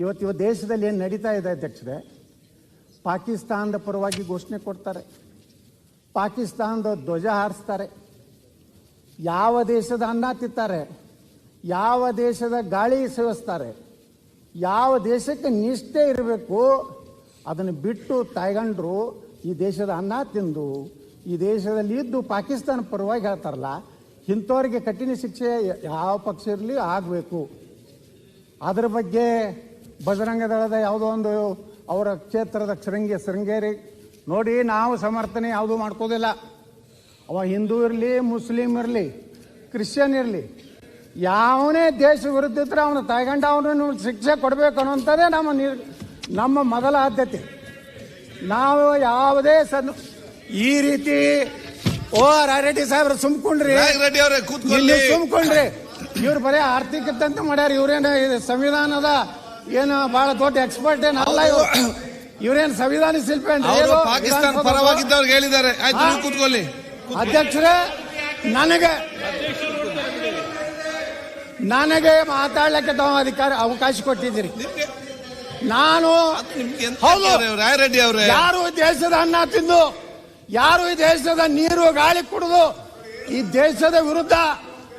ಇವತ್ತು ಇವತ್ತು ದೇಶದಲ್ಲಿ ಏನು ನಡೀತಾ ಇದೆ ಅಧ್ಯಕ್ಷರೇ? ಪಾಕಿಸ್ತಾನದ ಪರವಾಗಿ ಘೋಷಣೆ ಕೊಡ್ತಾರೆ. ಪಾಕಿಸ್ತಾನದ ಧ್ವಜ ಹಾರಿಸ್ತಾರೆ. ಯಾವ ದೇಶದ ಅನ್ನ ತಿತ್ತಾರೆ ಯಾವ ದೇಶದ ಗಾಳಿ ಸೇವಿಸ್ತಾರೆ ಯಾವ ದೇಶಕ್ಕೆ ನಿಷ್ಠೆ ಇರಬೇಕು? ಅದನ್ನು ಬಿಟ್ಟು ತಾಯ್ಗಂಡ್ರು ಈ ದೇಶದ ಅನ್ನ ತಿಂದು, ಈ ದೇಶದಲ್ಲಿ ಇದ್ದು ಪಾಕಿಸ್ತಾನ ಪರವಾಗಿ ಹೇಳ್ತಾರಲ್ಲ, ಇಂಥವ್ರಿಗೆ ಕಠಿಣ ಶಿಕ್ಷೆ ಯಾವ ಪಕ್ಷ ಇರಲಿ ಆಗಬೇಕು. ಅದರ ಬಗ್ಗೆ ಬಜರಂಗ ದಳದ ಯಾವುದೋ ಒಂದು ಅವರ ಕ್ಷೇತ್ರದ ಶೃಂಗಿ ಶೃಂಗೇರಿ. ನೋಡಿ ನಾವು ಸಮರ್ಥನೆ ಯಾವುದು ಮಾಡ್ಕೋದಿಲ್ಲ. ಅವ ಹಿಂದೂ ಇರಲಿ ಮುಸ್ಲಿಂ ಇರಲಿ ಕ್ರಿಶ್ಚಿಯನ್ ಇರಲಿ ಯಾವನೇ ದೇಶ ವಿರುದ್ಧ ಇದ್ರೆ ಅವನು ತಾಯ್ಗಂಡ ಅವನು ಶಿಕ್ಷೆ ಕೊಡಬೇಕು ಅನ್ನೋಂಥದ್ದೇ ನಮ್ಮ ನಿರ್ ನಮ್ಮ ಮೊದಲ ಆದ್ಯತೆ. ನಾವು ಯಾವುದೇ ಸನ್ ಈ ರೀತಿ ಓ ರಾರೆಡ್ಡಿ ಸಾಹೇಬ್ರ ಸುಮ್ಕೊಂಡ್ರಿ. ಸುಮ್ಕೊಂಡ್ರಿ. ಇವ್ರು ಬರೀ ಆರ್ಥಿಕ ಇತ್ತಂತ ಮಾಡ್ಯಾರ. ಇವ್ರೇನ ಸಂವಿಧಾನದ ಏನು ಬಹಳ ದೊಡ್ಡ ಎಕ್ಸ್ಪರ್ಟ್ ಏನ್ ಅಲ್ಲ ಇವ್ರು. ಇವ್ರೇನ್ ಸಂವಿಧಾನ ಶಿಲ್ಪಿ ಅವರು ಪಾಕಿಸ್ತಾನ ಪರವಾಗಿದ್ದವ್ರಿಗೆ ಹೇಳಿದ್ದಾರೆ. ಆಯ್ತು ನೀವು. ಕೂತ್ಕೊಳ್ಳಿ. ಅಧ್ಯಕ್ಷರೇ ನನಗೆ ನನಗೆ ಮಾತಾಡ್ಲಿಕ್ಕೆ ತಾವು ಅಧಿಕಾರ ಅವಕಾಶ ಕೊಟ್ಟಿದ್ದೀರಿ. ನಾನು ರಾಯರೆಡ್ಡಿ ಅವರು? ಯಾರು ದೇಶದ ಅನ್ನ ತಿಂದು ಯಾರು ಈ ದೇಶದ ನೀರು ಗಾಳಿ ಕುಡಿದು ಈ ದೇಶದ ವಿರುದ್ಧ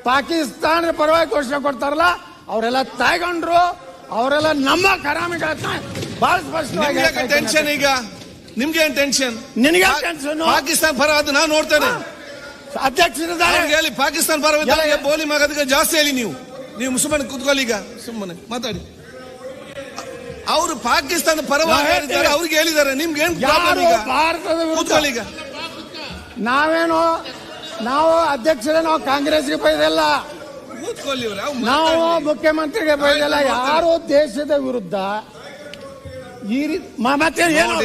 ಪಾಕಿಸ್ತಾನ ಪರವಾಗಿ ಘೋಷಣೆ ಕೊಡ್ತಾರಲ್ಲ ಅವರೆಲ್ಲ ತಾಯ್ಗೊಂಡ್ರು ಅವರೆಲ್ಲ ನಮ್ಮ ಕರಾಮಿಗಳನ್ನ ಬಹಳ ಸ್ಪಷ್ಟವಾಗಿ. ಟೆನ್ಷನ್ ಈಗ? ನಿಮ್ಗೆ ಏನ್ ಟೆನ್ಷನ್ ನಿನಗೆ ಟೆನ್ಷನ್ ಪಾಕಿಸ್ತಾನ ಪರ ಅದು ನಾನು ನೋಡ್ತೇನೆ. ಅಧ್ಯಕ್ಷರಿದ್ದಾರೆ ಹೇಳಿ ಪಾಕಿಸ್ತಾನ ಪರ ಬೋಲಿ ಮಗದಕ್ಕೆ ಜಾಸ್ತಿ ಹೇಳಿ ನೀವು. ನೀವು ಸುಮ್ಮನೆ ಕೂತ್ಕೊಳ್ಳಿ ಈಗ. ಸುಮ್ಮನೆ ಮಾತಾಡಿ. ಅವರು ಪಾಕಿಸ್ತಾನ ಪರವಾಗಿ ಹೇಳಿದ್ದಾರೆ. ಅವ್ರಿಗೆ ಹೇಳಿದ್ದಾರೆ. ನಿಮ್ಗೆ ಏನ್ ಭಾರತದ ಕೂತ್ಕೊಳ್ಳಿ ಈಗ. ನಾವೇನು ನಾವು ಅಧ್ಯಕ್ಷರೇ ನಾವು ಕಾಂಗ್ರೆಸ್ಗೆ ಬೈದಲ್ಲ ನಾವು. ಮುಖ್ಯಮಂತ್ರಿಗೆ ಬೈದಲ್ಲ ಯಾರು ದೇಶದ ವಿರುದ್ಧ ಈ ರೀತಿ ಮತ್ತೆ ಏನು?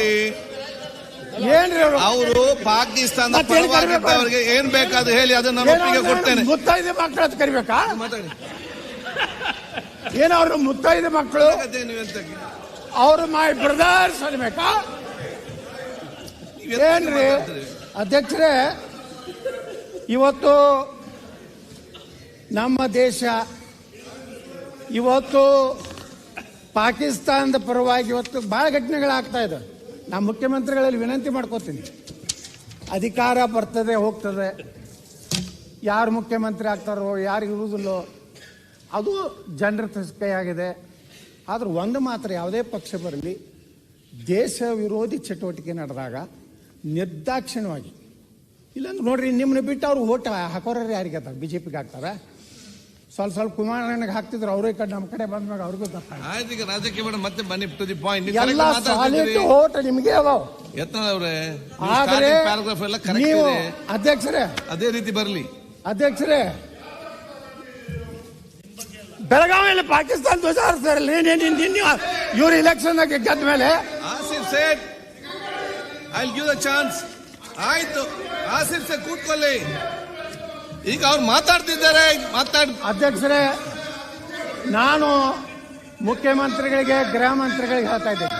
ಏನ್ರಿ ಅವ್ರು? ಪಾಕಿಸ್ತಾನ? ಪರವಾಗಿದ್ದವರಿಗೆ ಏನ್ ಬೇಕಾದ್ರೂ ಹೇಳಿ ಅದನ್ನ ನಾನು ಒಪ್ಪಿಗೆ ಕೊಡ್ತೇನೆ. ಮುತ್ತೈದೆ ಮಕ್ಕಳು ಅಂತ ಕರಿಬೇಕಾ? ಏನೋ ಅವ್ರು ಮುತ್ತೈದೆ ಮಕ್ಕಳು? ಅವರು ಮೈ ಬ್ರದರ್ಸ್ ಅನ್ಬೇಕಾ? ಏನ್ರಿ? ಅಧ್ಯಕ್ಷರೇ ಇವತ್ತು ನಮ್ಮ ದೇಶ ಇವತ್ತು ಪಾಕಿಸ್ತಾನದ ಪರವಾಗಿ ಇವತ್ತು ಭಾಳ ಘಟನೆಗಳಾಗ್ತಾ ಇದೆ. ನಾ ಮುಖ್ಯಮಂತ್ರಿಗಳಲ್ಲಿ ವಿನಂತಿ ಮಾಡ್ಕೋತೀನಿ. ಅಧಿಕಾರ ಬರ್ತದೆ, ಹೋಗ್ತದೆ. ಯಾರು ಮುಖ್ಯಮಂತ್ರಿ ಆಗ್ತಾರೋ, ಯಾರು ಇರುವುದಿಲ್ಲೋ, ಅದು ಜನರ ಕೈಯಾಗಿದೆ ಆದ್ರೆ ಒಂದು ಮಾತ್ರ, ಯಾವುದೇ ಪಕ್ಷ ಬರಲಿ, ದೇಶ ವಿರೋಧಿ ಚಟುವಟಿಕೆ ನಡೆದಾಗ ನಿರ್ದಾಕ್ಷಿಣ್ಯವಾಗಿ, ಇಲ್ಲಾಂದ್ರೆ ನೋಡ್ರಿ, ನಿಮ್ಮನ್ನ ಬಿಟ್ಟು ಅವ್ರು ಓಟ್ ಹಾಕೋರ ಯಾರಿಗೆ ಆಗ್ತಾರೆ ಬಿ ಜೆ ಪಿಗೆ ಸ್ವಲ್ಪ ಸ್ವಲ್ಪ ಕುಮಾರಣ್ಣಗೆ ಹಾಕ್ತಿದ್ರು ಅವ್ರೇ ಕಡೆ ನಮ್ಮ ಕಡೆ ಬಂದ್ಮೇಲೆ ಅವ್ರಿಗೂ ತಪ್ಪ ಆಯ್ತು ಈಗ ರಾಜಕೀಯ ಮೇಡಮ್ ಮತ್ತೆ ಬನ್ನಿ ಟು ದಿ ಪಾಯಿಂಟ್ ಎಲ್ಲ ಸಾಲಿಟ್ಟು ಓಟ್ ನಿಮಗೆ ಅದಾವ. ಯತ್ನ ಅವರೇ ಆದ್ರೆ ಪ್ಯಾರಾಗ್ರಾಫ್ ಎಲ್ಲ ಕರೆಕ್ಟ್ ನೀವು ಇದೆ. ಅಧ್ಯಕ್ಷರೇ ಅದೇ ರೀತಿ ಬರಲಿ. ಅಧ್ಯಕ್ಷರೇ ಬೆಳಗಾವಿಯಲ್ಲಿ ಪಾಕಿಸ್ತಾನ ಧ್ವಜ ಹಾರಿಸ್ತಾರಲ್ಲ ಇವ್ರ ಇವ್ರು ಇಲೆಕ್ಷನ್ ಗೆದ್ದ ಮೇಲೆ. Asif Sait I give the chance ಆಯ್ತು. ಆಸಿಫ್ ಸೇ ಕೂತ್ಕೊಳ್ಳಿ. ಈಗ ಅವ್ರು ಮಾತಾಡ್ತಿದ್ದಾರೆ ಮಾತಾಡ್ ಅಧ್ಯಕ್ಷರೇ ನಾನು ಮುಖ್ಯಮಂತ್ರಿಗಳಿಗೆ ಗೃಹ ಮಂತ್ರಿಗಳಿಗೆ ಹೇಳ್ತಾ ಇದ್ದೇನೆ.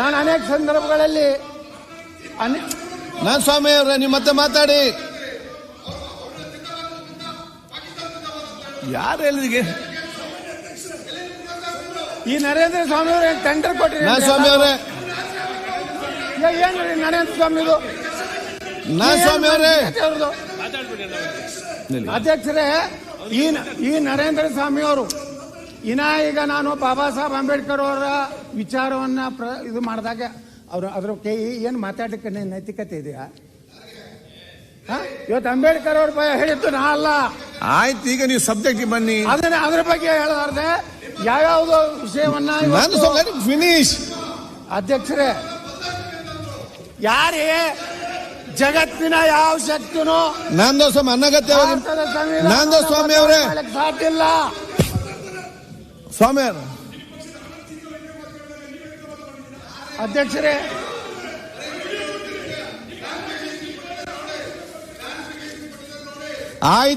ನಾನು ಅನೇಕ ಸಂದರ್ಭಗಳಲ್ಲಿ ನಾನು ಸ್ವಾಮಿ ಅವರೇ ನಿಮ್ಮ ಮತ್ತೆ ಮಾತಾಡಿ. ಯಾರು ಹೇಳಿದ್ರಿಗೆ? ಈ ನರೇಂದ್ರ ಸ್ವಾಮಿ ಅವರು ಟೆಂಡರ್ ಕೊಟ್ಟಿರಿ ನಾನು ಸ್ವಾಮಿ ಅವರೇ. ಏನು ನರೇಂದ್ರ ಸ್ವಾಮಿದು ನಾನು ಸ್ವಾಮಿ ಅವರೇ? ಅಧ್ಯಕ್ಷರೇ ಈ ಈ ನರೇಂದ್ರ ಸ್ವಾಮಿ ಅವರು ಇನ್ನ ಈಗ ನಾನು ಬಾಬಾ ಸಾಹೇಬ್ ಅಂಬೇಡ್ಕರ್ ಅವರ ವಿಚಾರವನ್ನ ಪ್ರ ಇದು ಮಾಡಿದಾಗ ಅವರು ಅದ್ರ ಕೈ ಏನು ಮಾತಾಡಕ್ಕೆ ನೈತಿಕತೆ ಇದೆಯಾ? ಇವತ್ತು ಅಂಬೇಡ್ಕರ್ ಅವ್ರ ಬಗ್ಗೆ ಹೇಳಿದ್ದು ನಾ ಅಲ್ಲ. ಆಯ್ತು ಈಗ ನೀವು ಸಬ್ಜೆಕ್ಟ್ ಬನ್ನಿ. ಅದನ್ನ ಅದ್ರ ಬಗ್ಗೆ ಹೇಳಲಾರ್ದೆ ಯಾವ್ಯಾವುದೋ ವಿಷಯವನ್ನ ಫಿನಿಶ್ ಅಧ್ಯಕ್ಷರೇ ಯಾರೇ ಜಗತ್ತಿನ ಯಾವ ಶಕ್ತಿನೂ ನಂದು ಸ್ವಾಮಿ ಸಂವಿಧಾನವನ್ನು ನಂದು ಸ್ವಾಮಿ ಅವರೇ. ಸಾಧ್ಯ ಇಲ್ಲ. ಸ್ವಾಮಿ ಅವ್ರೆ. ಅಧ್ಯಕ್ಷರೇ ಆಯ್ತು.